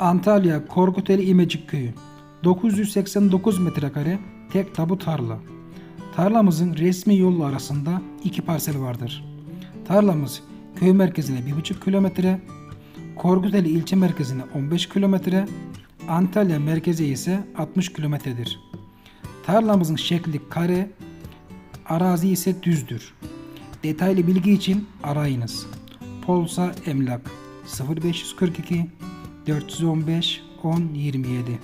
Antalya Korkuteli İmecik Köyü 989 metrekare tek tabu tarla. Tarlamızın resmi yolla arasında iki parsel vardır. Tarlamız köy merkezine 1,5 kilometre, Korkuteli ilçe merkezine 15 kilometre, Antalya merkeze ise 60 kilometredir. Tarlamızın şekli kare, arazi ise düzdür. Detaylı bilgi için arayınız. Polsa Emlak 0542 415 1027